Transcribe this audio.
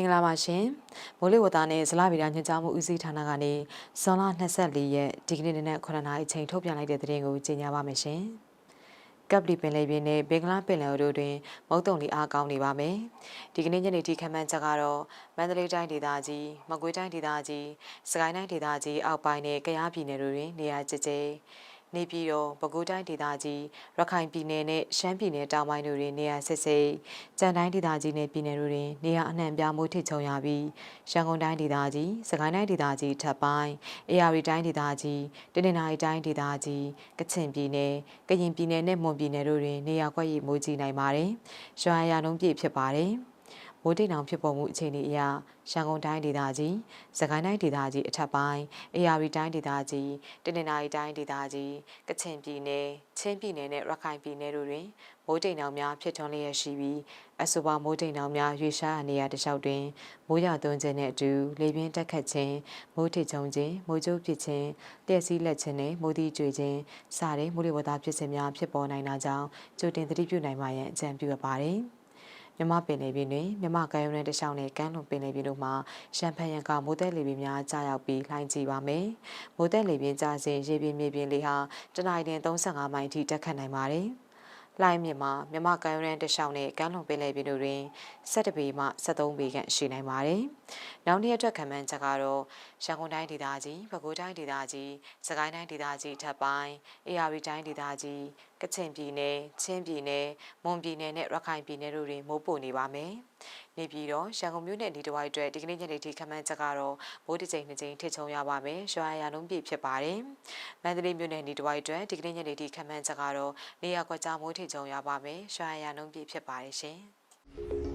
္ဂလာပါရှင်မိုးလေဝသနဲ့ဇလဗီဒညွှန်ကြားမှုဦးစီးဌာနကနေဇွန်လ24ရက်ဒီကနေ့နေ့နဲ့9နာရီအချိန်ထုတ်ပြန်လိုက်တဲ့သတင်းကိုကြေညာပါမယ်ရှင်ကပ်ပလီပင်လယ်ပြင်နဲ့ဘင်္ဂလားပင်လယ်တို့တွင်မုတ်တုံလီအားကောင်းနေပါမယ်ဒီကနေ့ညနေထိခန့်မှန်းချက်ကတော့မန္တလေးတိုင်းဒေသကြီးမကွေးတိုင်းဒေသကြီးစကိုင်းတိုင်းဒေသကြီးအောက်ပိုင်းနဲ့ကယားပြည်နယ်တို့တွင်နေရာကျကျ နေပြည်တော်ပဲခူးတိုင်းဒေသကြီးရခိုင်ပြည်နယ်နဲ့ရှမ်းပြည်နယ်တောင်ပိုင်းတို့တွင်နေရာစစ်စိတ်ကြံတိုင်းဒေသကြီးနဲ့ပြည်နယ်တို့တွင်နေရာအနှံ့ပြားမိုးထစ်ချုံရပြီးရန်ကုန်တိုင်းဒေသကြီးစကိုင်းတိုင်းဒေသကြီးထပ်ပိုင်းအေရရီတိုင်းဒေသကြီးတနင်္သာရီတိုင်းဒေသကြီးကချင်ပြည်နယ်ကရင်ပြည်နယ်နဲ့မွန်ပြည်နယ်တို့တွင်နေရာကွက်ရီမိုးကြီးနိုင်ပါတယ်။ရွှာရနှုံးပြည့်ဖြစ်ပါတယ်။ မိုးတိမ်အောင်ဖြစ်ပေါ်မှုအခြေအနေအရရန်ကုန်တိုင်းဒေသကြီး၊စကိုင်းတိုင်းဒေသကြီးအထက်ပိုင်း၊အေရရီတိုင်းဒေသကြီး၊တနင်္သာရီတိုင်းဒေသကြီး၊ကချင်ပြည်နယ်၊ချင်းပြည်နယ်နဲ့ရခိုင်ပြည်နယ်တို့တွင်မိုးတိမ်အောင်များဖြစ်ထွန်းလျက်ရှိပြီးအဆိုပါမိုးတိမ်အောင်များရွေရှားနေရာတစ်လျှောက်တွင်မိုးရွာသွန်းခြင်းနဲ့အတူလေပြင်းတက်ခတ်ခြင်းမိုးထစ်ချုံခြင်းမိုးကြိုးပစ်ခြင်းတည့်စည်းလက်ခြင်းနဲ့မိုးသီးကျွေခြင်းစတဲ့မိုးလေဝသဖြစ်စဉ်များဖြစ်ပေါ်နိုင်တာကြောင့်ကြိုတင်သတိပြုနိုင်ပါရန်အကြံပြုအပ်ပါတယ်။ မြမပင်လေပြင်တွင်မြမကမ်းရိုးတန်းတစ်လျှောက်နဲ့ကမ်းလွန်ပင်လေပြင်တို့မှာရှမ်းဖန်ရန်ကမိုးသက်လေပြင်းများကြားရောက်ပြီးလှိုင်းကြည့်ပါမယ်။မိုးသက်လေပြင်းကြားစဉ်ရေပြင်မြေပြင်လေဟာတနအီတင်35မိုင်ထိတက်ခတ်နိုင်ပါတယ်။လှိုင်းမြစ်မှာမြမကမ်းရိုးတန်းတစ်လျှောက်နဲ့ကမ်းလွန်ပင်လယ်ပြင်တို့တွင်17ပေမှ73ပေခန့်ရှိနိုင်ပါတယ်။နောက်နေ့အတွက်ခံမှန်းချက်ကတော့ရန်ကုန်တိုင်းဒေသကြီး၊ပဲခူးတိုင်းဒေသကြီး၊စကိုင်းတိုင်းဒေသကြီးထပ်ပိုင်း၊အေရရီတိုင်းဒေသကြီး၊ ကချင်ပြည်နယ်၊ချင်းပြည်နယ်၊မွန်ပြည်နယ်နဲ့ရခိုင်ပြည်နယ်တို့တွင်မိုးပိုနေပါမယ်။နေပြည်တော်ရန်ကုန်မြို့နယ်ဒီတစ်ဝိုက်အတွက်ဒီကနေ့ညနေထိခန့်မှန်းချက်ကတော့မိုးတစ်ချိန်နှစ်ချိန်ထစ်ချုံရပါမယ်။ရွာရလုံးပြည့်ဖြစ်ပါတယ်။မန္တလေးမြို့နယ်ဒီတစ်ဝိုက်အတွက်ဒီကနေ့ညနေထိခန့်မှန်းချက်ကတော့နေရာကွက်ကြားမိုးထစ်ချုံရပါမယ်။ရွာရနှုံးပြည့်ဖြစ်ပါတယ်ရှင်။